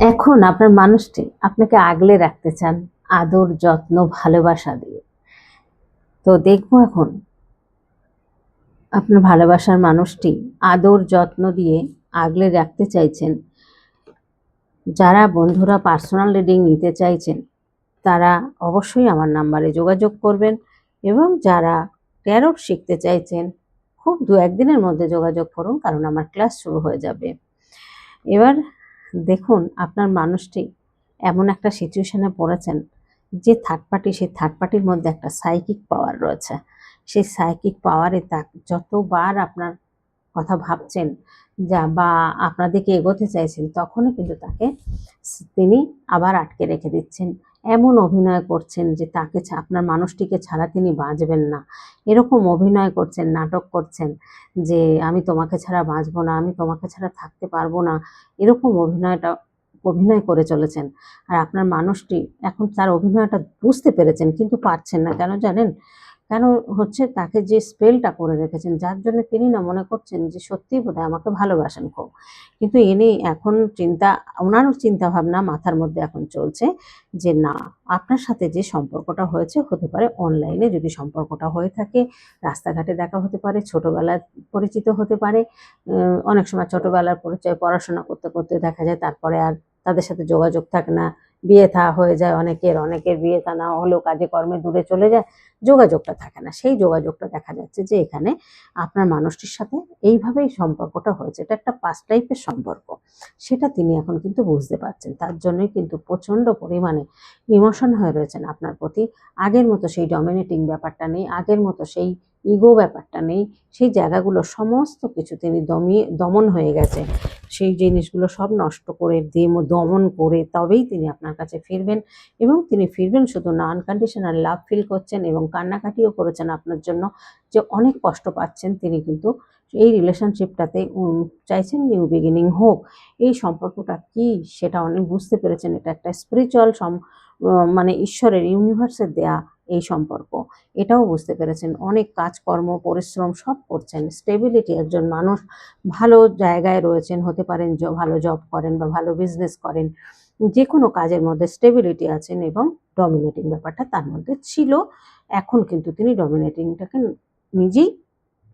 এখন আপনার মানুষটি আপনাকে আগলে রাখতে চান আদর, যত্ন, ভালোবাসা দিয়ে। তো দেখব এখন আপনার ভালোবাসার মানুষটি আদর, যত্ন দিয়ে আগলে রাখতে চাইছেন। যারা বন্ধুরা পার্সোনাল রিডিং নিতে চাইছেন, তারা অবশ্যই আমার নাম্বারে যোগাযোগ করবেন এবং যারা ট্যারোট শিখতে চাইছেন, খুব দু একদিনের মধ্যে যোগাযোগ করুন, কারণ আমার ক্লাস শুরু হয়ে যাবে। এবার দেখুন, আপনার মানুষটি এমন একটা সিচুয়েশানে পড়েছেন যে থার্ড পার্টি সেই থার্ড পার্টির মধ্যে একটা সাইকিক পাওয়ার রয়েছে। সেই সাইকিক পাওয়ারে তা যতবার আপনার কথা ভাবছেন যা বা আপনাদেরকে এগোতে চাইছেন, তখনই কিন্তু তাকে তিনি আবার আটকে রেখে দিচ্ছেন। এমন অভিনয় করছেন যে তাকে আপনার মানুষটিকে ছাড়া তিনি বাঁচবেন না। এরকম অভিনয় করছেন, নাটক করছেন যে আমি তোমাকে ছাড়া বাঁচবো না, আমি তোমাকে ছাড়া থাকতে পারব না। এরকম অভিনয়টা, অভিনয় করে চলেছেন। আর আপনার মানুষটি এখন তার অভিনয়টা বুঝতে পেরেছেন, কিন্তু পারছেন না। কেন জানেন? কেন হচ্ছে তাকে যে স্পেলটা করে রেখেছেন, যার জন্য তিনি না মনে করছেন যে সত্যিই বোধহয় আমাকে ভালোবাসেন খুব। কিন্তু ইনি এখন চিন্তা ওনারও চিন্তা ভাবনা মাথার মধ্যে এখন চলছে যে না, আপনার সাথে যে সম্পর্কটা হয়েছে হতে পারে অনলাইনে যদি সম্পর্কটা হয়ে থাকে, রাস্তাঘাটে দেখা হতে পারে, ছোটবেলায় পরিচিত হতে পারে অনেক সময় ছোটোবেলার পরিচয়, পড়াশোনা করতে করতে দেখা যায়, তারপরে আর তাদের সাথে যোগাযোগ থাকে না বিয়ে থা হয়ে যায় অনেকের অনেকের বিয়ে থা না হলেও কাজে কর্মে দূরে চলে যায়, যোগাযোগটা থাকে না। সেই যোগাযোগটা দেখা যাচ্ছে যে এখানে আপনার মানুষটির সাথে এইভাবেই সম্পর্কটা হয়েছে। এটা একটা পাঁচ টাইপের সম্পর্ক। সেটা তিনি এখন কিন্তু বুঝতে পারছেন। তার জন্যই কিন্তু প্রচণ্ড পরিমাণে ইমোশন হয়ে রয়েছেন আপনার প্রতি। আগের মতো সেই ডমিনেটিং ব্যাপারটা নেই। আগের মতো সেই ইগো ব্যাপারটা নেই। সেই জায়গাগুলো সমস্ত কিছু তিনি দমিয়ে দমন হয়ে গেছে। সেই জিনিসগুলো সব নষ্ট করে দেম, দমন করে তবেই তিনি আপনার কাছে ফিরবেন এবং তিনি ফিরবেন শুধু না আনকন্ডিশনাল লাভ ফিল করছেন এবং কান্নাকাটিও করেছেন আপনার জন্য। যে অনেক কষ্ট পাচ্ছেন তিনি কিন্তু এই রিলেশনশিপটাতে চাইছেন নিউ বিগিনিং হোক। এই সম্পর্কটা কি সেটা অনেক বুঝতে পেরেছেন। এটা একটা স্পিরিচুয়াল সম মানে ঈশ্বরের ইউনিভার্সের দেয়া এই সম্পর্ক। এটাও বুঝতে পেরেছেন, অনেক কাজকর্ম, পরিশ্রম সব করছেন। স্টেবিলিটি একজন মানুষ ভালো জায়গায় রয়েছেন, হতে পারেন ভালো জব করেন বা ভালো বিজনেস করেন যে কোনো কাজের মধ্যে স্টেবিলিটি আছেন এবং ডমিনেটিং ব্যাপারটা তার মধ্যে ছিল। এখন কিন্তু তিনি ডমিনেটিংটাকে নিজেই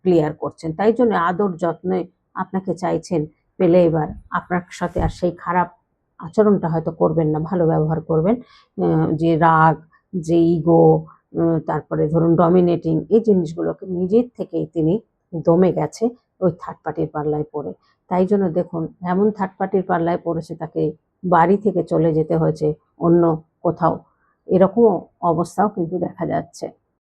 ক্লিয়ার করছেন। তাই জন্য আদর যত্নে আপনাকে চাইছেন পেলে এবার আপনার সাথে আর সেই খারাপ আচরণটা হয়তো করবেন না, ভালো ব্যবহার করবেন যে রাগ যে ইগো তারপরে ধরুন ডমিনেটিং এই জিনিসগুলোকে নিজের থেকেই তিনি দমে গেছে ওই থার্ড পার্টির পাল্লায় পড়ে। তাই জন্য দেখুন, এমন থার্ড পার্টির পাল্লায় পড়েছে তাকে বাড়ি থেকে চলে যেতে হয়েছে অন্য কোথাও। এরকম অবস্থাও কিন্তু দেখা যাচ্ছে।